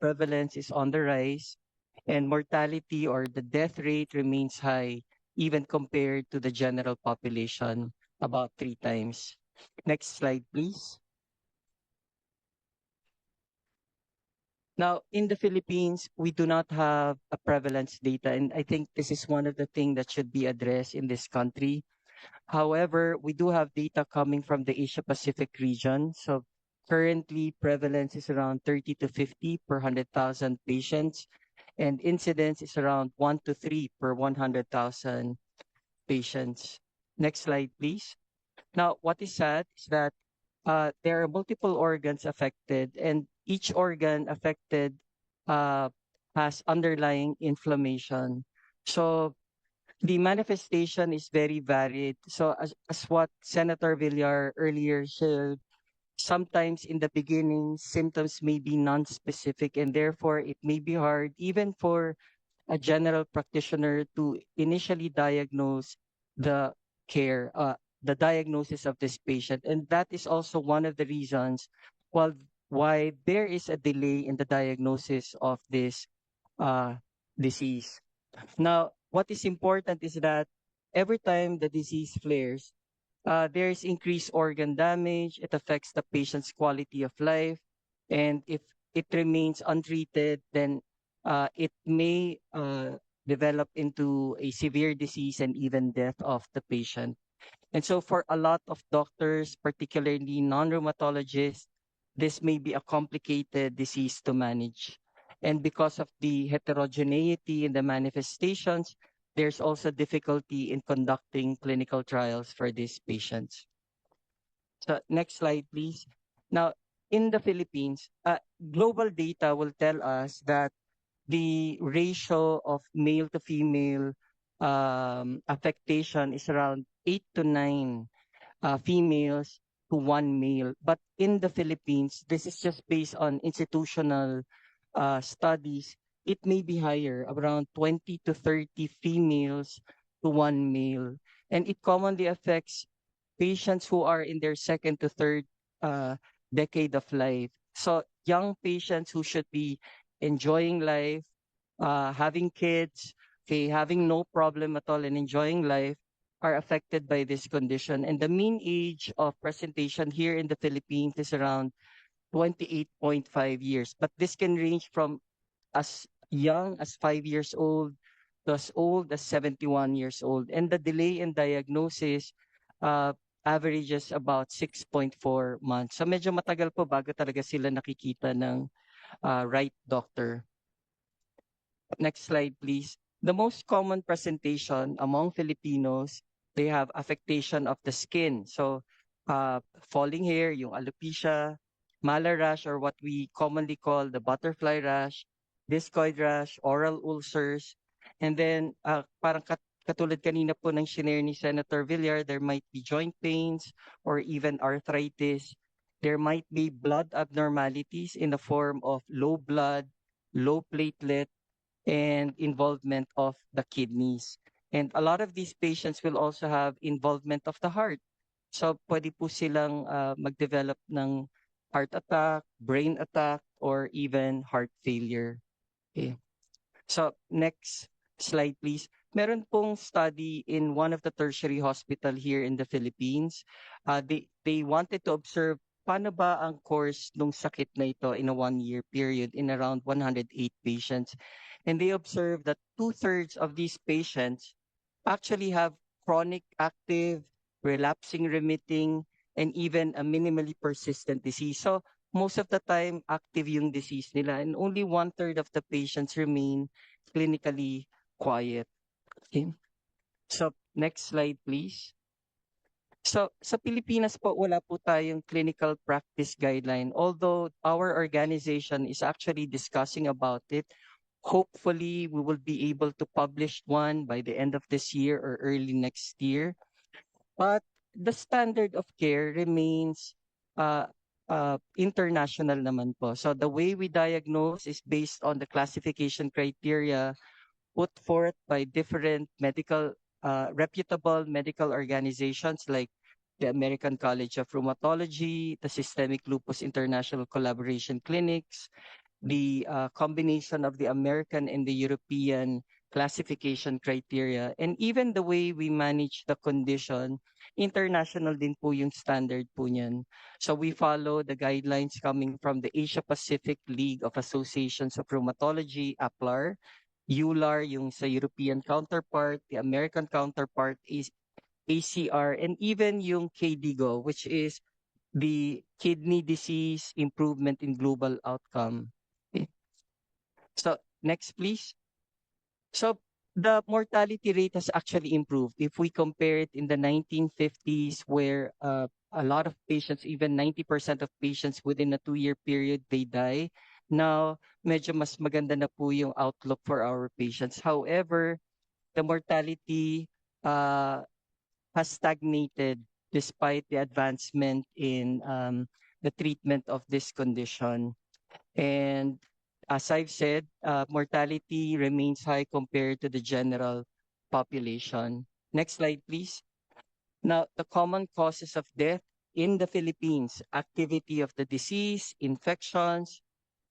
prevalence is on the rise, and mortality or the death rate remains high, even compared to the general population, about three times. Next slide, please. Now, in the Philippines, we do not have a prevalence data, and I think this is one of the things that should be addressed in this country. However, we do have data coming from the Asia Pacific region. So currently, prevalence is around 30 to 50 per 100,000 patients, and incidence is around 1 to 3 per 100,000 patients. Next slide, please. Now, what is sad is that uh, there are multiple organs affected, and each organ affected uh, has underlying inflammation. So the manifestation is very varied. So as, as what Senator Villar earlier shared, sometimes in the beginning, symptoms may be non-specific and therefore it may be hard even for a general practitioner to initially diagnose the care, uh, the diagnosis of this patient. And that is also one of the reasons why, why there is a delay in the diagnosis of this uh, disease. Now, what is important is that every time the disease flares, uh, there is increased organ damage. It affects the patient's quality of life. And if it remains untreated, then uh, it may uh, develop into a severe disease and even death of the patient. And so for a lot of doctors, particularly non-rheumatologists, this may be a complicated disease to manage. And because of the heterogeneity in the manifestations, there's also difficulty in conducting clinical trials for these patients. So next slide, please. Now, in the Philippines, uh, global data will tell us that the ratio of male to female um, affectation is around 8 to 9 uh, females to one male. But in the Philippines, this is just based on institutional uh, studies. It may be higher, around 20 to 30 females to one male. And it commonly affects patients who are in their second to third uh, decade of life. So young patients who should be enjoying life, uh, having kids, okay, having no problem at all and enjoying life are affected by this condition. And the mean age of presentation here in the Philippines is around 28.5 years. But this can range from as young as 5 years old to as old as 71 years old. And the delay in diagnosis uh, averages about 6.4 months. So medyo matagal po bago talaga sila nakikita ng uh, right doctor. Next slide, please. The most common presentation among Filipinos they have affectation of the skin. So uh, falling hair, yung alopecia, malar rash or what we commonly call the butterfly rash, discoid rash, oral ulcers, and then uh, parang kat katulad kanina po ng shinare ni Senator Villar, there might be joint pains or even arthritis. There might be blood abnormalities in the form of low blood, low platelet, and involvement of the kidneys. And a lot of these patients will also have involvement of the heart. So pwede po silang uh, mag-develop ng heart attack, brain attack, or even heart failure. Okay. So next slide please. Meron pong study in one of the tertiary hospital here in the Philippines. Uh, they, they wanted to observe paano ba ang course ng sakit na ito in a one-year period in around 108 patients. And they observed that two-thirds of these patients actually have chronic active, relapsing remitting, and even a minimally persistent disease. So most of the time, active yung disease nila and only one-third of the patients remain clinically quiet. Okay. So next slide, please. So sa Pilipinas po, wala po tayong clinical practice guideline. Although our organization is actually discussing about it, Hopefully, we will be able to publish one by the end of this year or early next year. But the standard of care remains uh, uh, international naman po. So the way we diagnose is based on the classification criteria put forth by different medical, uh, reputable medical organizations like the American College of Rheumatology, the Systemic Lupus International Collaboration Clinics, the uh, combination of the American and the European classification criteria, and even the way we manage the condition, international din po yung standard po niyan. So we follow the guidelines coming from the Asia Pacific League of Associations of Rheumatology, APLAR, EULAR, yung sa European counterpart, the American counterpart is ACR, and even yung KDIGO, which is the Kidney Disease Improvement in Global Outcome. Okay. So next, please. So the mortality rate has actually improved. If we compare it in the 1950s, where uh, a lot of patients, even 90% of patients within a two-year period, they die. Now, medyo mas maganda na po yung outlook for our patients. However, the mortality uh, has stagnated despite the advancement in um, the treatment of this condition. And as I've said, uh, mortality remains high compared to the general population. Next slide, please. Now, the common causes of death in the Philippines, activity of the disease, infections,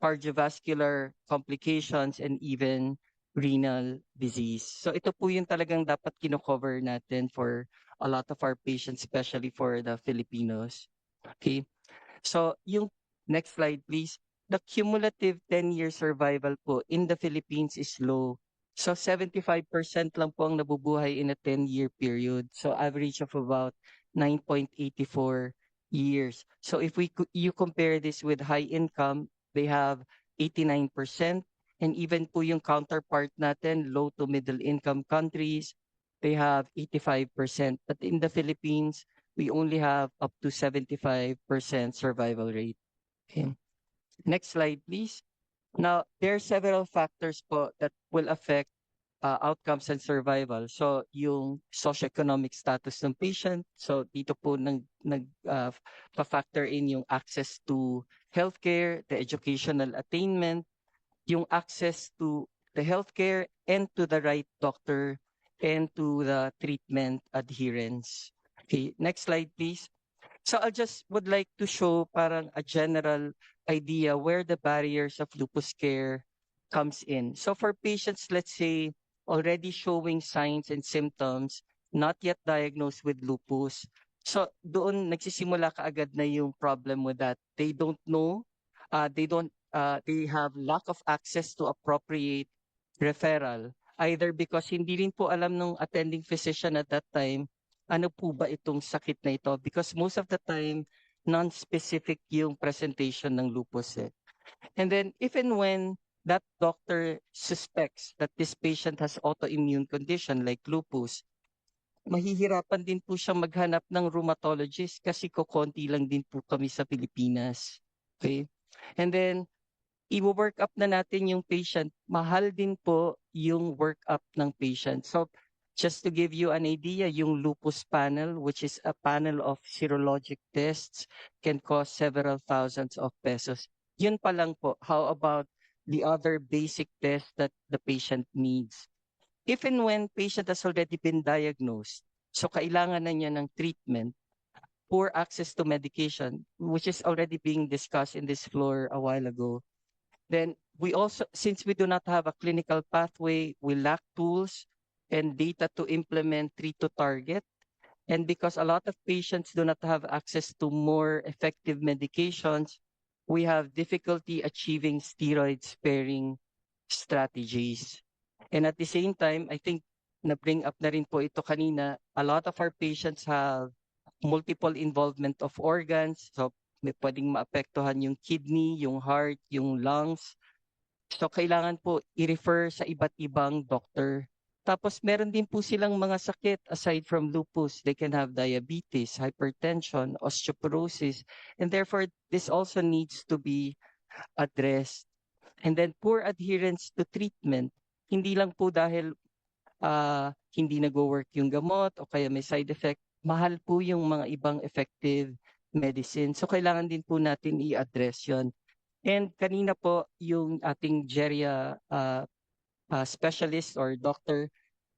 cardiovascular complications, and even renal disease. So ito po yung talagang dapat kino-cover natin for a lot of our patients, especially for the Filipinos. Okay. So yung next slide, please. The cumulative 10-year survival po in the Philippines is low. So 75% lang po ang nabubuhay in a 10-year period. So average of about 9.84 years. So if we you compare this with high income, they have 89% and even po yung counterpart natin, low to middle income countries, they have 85%. But in the Philippines, we only have up to 75% survival rate. Okay. Next slide, please. Now, there are several factors po that will affect uh, outcomes and survival. So, yung socioeconomic status ng patient. So, dito po nag, nag uh, factor in yung access to healthcare, the educational attainment, yung access to the healthcare and to the right doctor and to the treatment adherence. Okay, next slide please. So I just would like to show parang a general idea where the barriers of lupus care comes in. So for patients, let's say, already showing signs and symptoms, not yet diagnosed with lupus. So doon nagsisimula kaagad na yung problem with that. They don't know, uh, they don't, uh, they have lack of access to appropriate referral. Either because hindi rin po alam ng attending physician at that time ano po ba itong sakit na ito? Because most of the time, non-specific yung presentation ng lupus eh. And then, if and when that doctor suspects that this patient has autoimmune condition like lupus, mahihirapan din po siya maghanap ng rheumatologist kasi kukonti lang din po kami sa Pilipinas. Okay? And then, i-work up na natin yung patient. Mahal din po yung work up ng patient. So, Just to give you an idea, yung lupus panel, which is a panel of serologic tests, can cost several thousands of pesos. Yun pa lang po. How about the other basic tests that the patient needs? If and when patient has already been diagnosed, so kailangan na niya ng treatment, poor access to medication, which is already being discussed in this floor a while ago, then we also, since we do not have a clinical pathway, we lack tools, and data to implement treat to target. And because a lot of patients do not have access to more effective medications, we have difficulty achieving steroid sparing strategies. And at the same time, I think na-bring up na rin po ito kanina, a lot of our patients have multiple involvement of organs. So may pwedeng maapektuhan yung kidney, yung heart, yung lungs. So kailangan po i-refer sa iba't ibang doctor tapos meron din po silang mga sakit aside from lupus. They can have diabetes, hypertension, osteoporosis, and therefore this also needs to be addressed. And then poor adherence to treatment. Hindi lang po dahil uh, hindi nag-work yung gamot o kaya may side effect. Mahal po yung mga ibang effective medicine. So kailangan din po natin i-address yon. And kanina po yung ating Geria uh, uh, specialist or doctor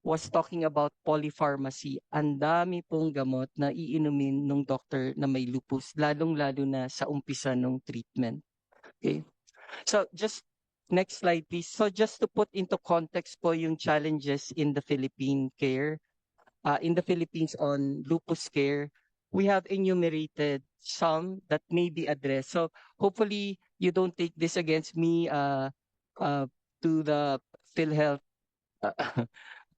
was talking about polypharmacy. Ang dami pong gamot na iinumin ng doctor na may lupus, lalong-lalo na sa umpisa ng treatment. Okay? So just next slide please. So just to put into context po yung challenges in the Philippine care, uh, in the Philippines on lupus care, we have enumerated some that may be addressed. So hopefully you don't take this against me uh, uh, to the PhilHealth uh,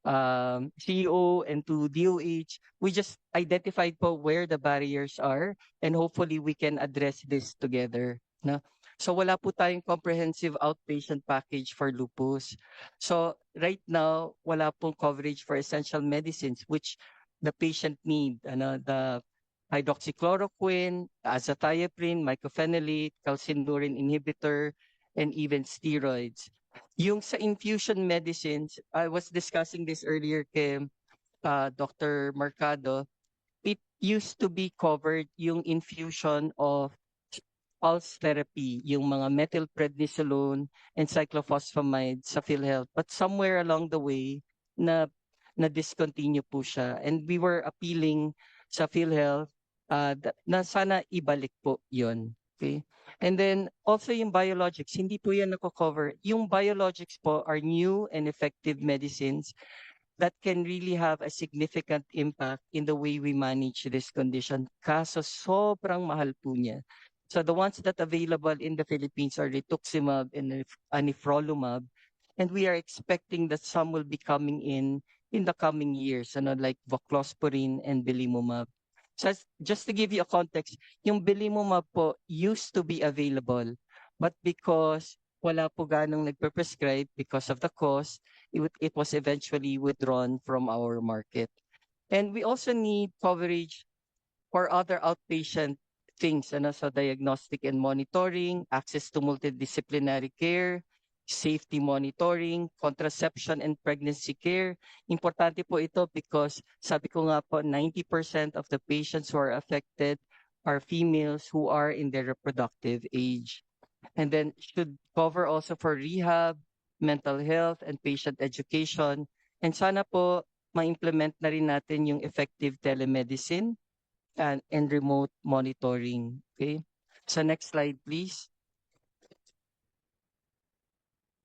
um, CEO and to DOH. We just identified po where the barriers are and hopefully we can address this together. No? So wala po tayong comprehensive outpatient package for lupus. So right now, wala pong coverage for essential medicines which the patient need. Ano, the hydroxychloroquine, azathioprine, mycophenolate, calcineurin inhibitor, and even steroids. Yung sa infusion medicines, I was discussing this earlier kay uh, Dr. Mercado, it used to be covered yung infusion of pulse therapy, yung mga methylprednisolone and cyclophosphamide sa PhilHealth. But somewhere along the way, na na discontinue po siya. And we were appealing sa PhilHealth uh, na sana ibalik po yon Okay? And then also yung biologics, hindi po yan nako-cover. Yung biologics po are new and effective medicines that can really have a significant impact in the way we manage this condition. Kaso sobrang mahal po niya. So the ones that available in the Philippines are rituximab and anifrolumab. And we are expecting that some will be coming in in the coming years, ano, like voclosporin and belimumab. So just to give you a context, yung belimumab po used to be available, but because wala po ganong nagpe-prescribe because of the cost, it, it was eventually withdrawn from our market. And we also need coverage for other outpatient things, ano, so diagnostic and monitoring, access to multidisciplinary care, safety monitoring, contraception and pregnancy care. Importante po ito because sabi ko nga po 90% of the patients who are affected are females who are in their reproductive age. And then should cover also for rehab, mental health, and patient education. And sana po ma-implement na rin natin yung effective telemedicine and, and remote monitoring. Okay. So next slide, please.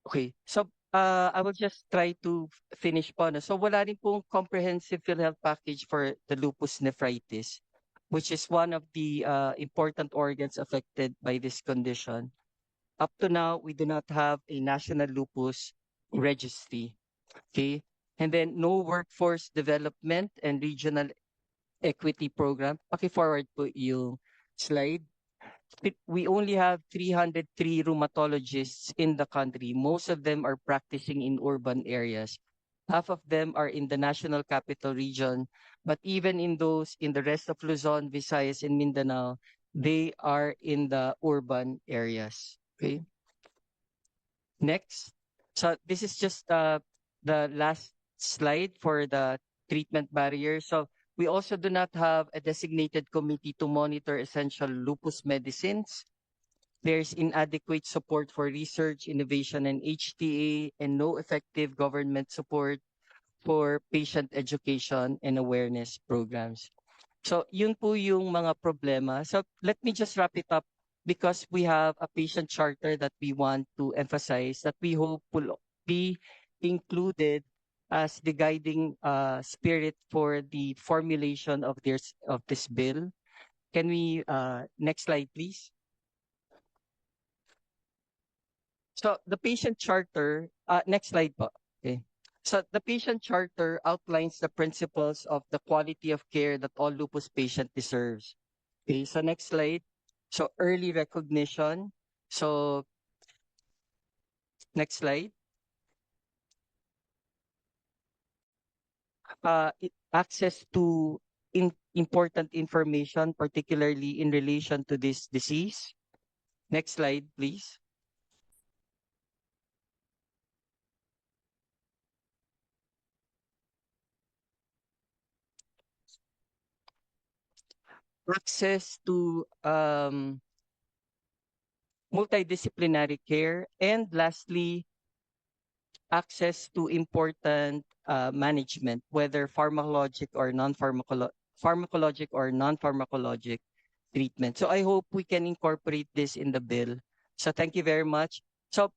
Okay. So uh, I will just try to finish po. So wala rin pong comprehensive PhilHealth package for the lupus nephritis, which is one of the uh, important organs affected by this condition. Up to now, we do not have a national lupus registry. Okay. And then no workforce development and regional equity program. Paki-forward po yung slide. We only have 303 rheumatologists in the country. Most of them are practicing in urban areas. Half of them are in the National Capital Region. But even in those in the rest of Luzon, Visayas, and Mindanao, they are in the urban areas. Okay. Next. So this is just uh, the last slide for the treatment barrier. So We also do not have a designated committee to monitor essential lupus medicines. There's inadequate support for research, innovation, and HTA, and no effective government support for patient education and awareness programs. So yun po yung mga problema. So let me just wrap it up because we have a patient charter that we want to emphasize that we hope will be included as the guiding uh, spirit for the formulation of this of this bill. Can we uh, next slide, please? So the patient charter, uh, next slide po. Okay. So the patient charter outlines the principles of the quality of care that all lupus patient deserves. Okay, so next slide. So early recognition. So next slide. Uh, access to in important information, particularly in relation to this disease. Next slide, please. Access to um, multidisciplinary care. And lastly, access to important uh, management, whether pharmacologic or non-pharmacologic pharmacologic or non-pharmacologic treatment. So I hope we can incorporate this in the bill So thank you very much. So